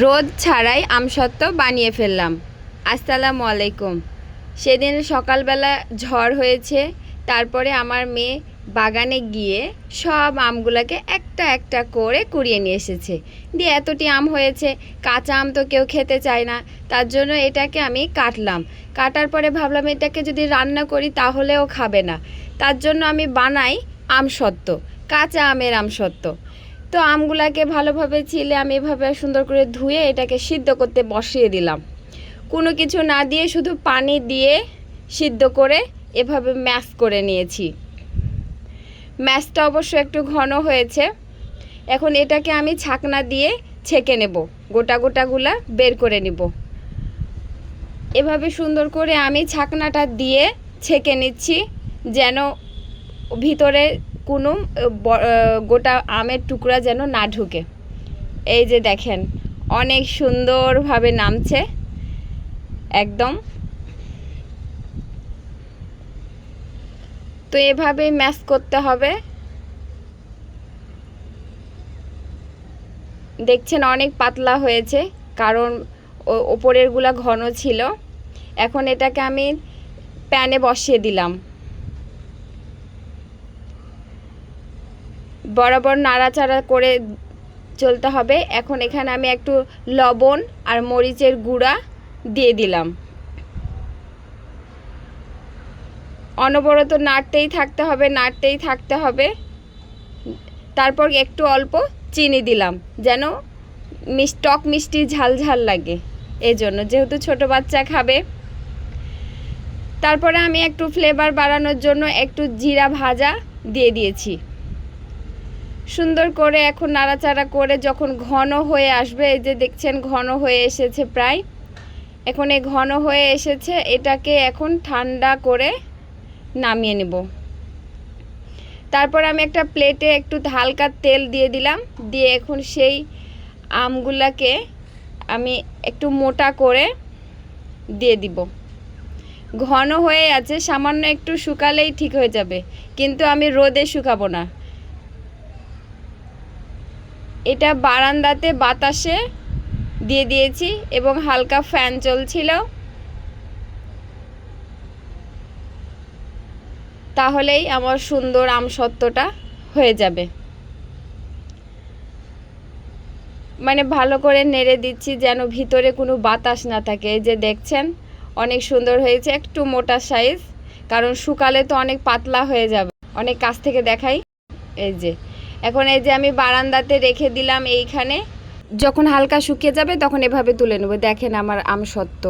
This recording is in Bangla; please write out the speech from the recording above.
রোদ ছাড়াই আমসত্ত্ব বানিয়ে ফেললাম। আসসালামু আলাইকুম। সেদিন সকালবেলা ঝড় হয়েছে, তারপরে আমার মেয়ে বাগানে গিয়ে সব আমগুলোকে একটা একটা করে কুড়িয়ে নিয়ে এসেছে। দিয়ে এতটি আম হয়েছে, কাঁচা আম তো কেউ খেতে চায় না, তার জন্য এটাকে আমি কাটলাম। কাটার পরে ভাবলাম এটাকে যদি রান্না করি তাহলেও খাবে না। তার জন্য আমি বানাই আমসত্ত্ব, কাঁচা আমের আমসত্ত্ব। তো আমগুলাকে ভালোভাবে ছিলে আমি এভাবে সুন্দর করে ধুয়ে এটাকে সিদ্ধ করতে বসিয়ে দিলাম। কোনো কিছু না দিয়ে শুধু পানি দিয়ে সিদ্ধ করে এভাবে ম্যাশ করে নিয়েছি। ম্যাশটা অবশ্য একটু ঘন হয়েছে। এখন এটাকে আমি ছাকনা দিয়ে ছেঁকে নেব। গোটা গোটাগুলা বের করে নিব। এভাবে সুন্দর করে আমি ছাকনাটা দিয়ে ছেঁকে নিচ্ছি যেন ভিতরে কোনো গোটা আমের টুকরা যেন না ঢুকে। এই যে দেখেন, অনেক সুন্দরভাবে নামছে, একদম। তো এভাবেই ম্যাশ করতে হবে। দেখছেন অনেক পাতলা হয়েছে, কারণ ওপরেরগুলা ঘন ছিল। এখন এটাকে আমি প্যানে বসিয়ে দিলাম। বরাবর নাড়াচাড়া করে চলতে হবে। এখন এখানে আমি একটু লবণ আর মরিচের গুঁড়া দিয়ে দিলাম। অনবরত নাড়তেই থাকতে হবে, নাড়তেই থাকতে হবে। তারপর একটু অল্প চিনি দিলাম, যেন মিস, টক মিষ্টি ঝাল ঝাল লাগে এই জন্য যেহেতু ছোট বাচ্চা খাবে। তারপরে আমি একটু ফ্লেভার বাড়ানোর জন্য একটু জিরা ভাজা দিয়ে দিয়েছি। সুন্দর করে এখন নাড়াচাড়া করে যখন ঘন হয়ে আসবে, এই যে দেখছেন ঘন হয়ে এসেছে প্রায়। এখন এই ঘন হয়ে এসেছে, এটাকে এখন ঠান্ডা করে নামিয়ে নেব। তারপর আমি একটা প্লেটে একটু হালকা তেল দিয়ে দিলাম, দিয়ে এখন সেই আমগুলাকে আমি একটু মোটা করে দিয়ে দিব। ঘন হয়ে আছে, সামান্য একটু শুকালেই ঠিক হয়ে যাবে, কিন্তু আমি রোদে শুকাবো না। এটা বারান্দাতে বাতাসে দিয়ে দিয়েছি এবং হালকা ফ্যান চলছিল। তাহলেই আমার সুন্দর আম আমসত্ত্বটা হয়ে যাবে। মানে ভালো করে নেড়ে দিচ্ছি যেন ভিতরে কোনো বাতাস না থাকে। এই যে দেখছেন, অনেক সুন্দর হয়েছে, একটু মোটা সাইজ, কারণ শুকালে তো অনেক পাতলা হয়ে যাবে। অনেক কাছ থেকে দেখাই। এই যে এখন এই যে আমি বারান্দাতে রেখে দিলাম এইখানে। যখন হালকা শুকিয়ে যাবে তখন এভাবে তুলে নেব। দেখেন আমার আমসত্ত্ব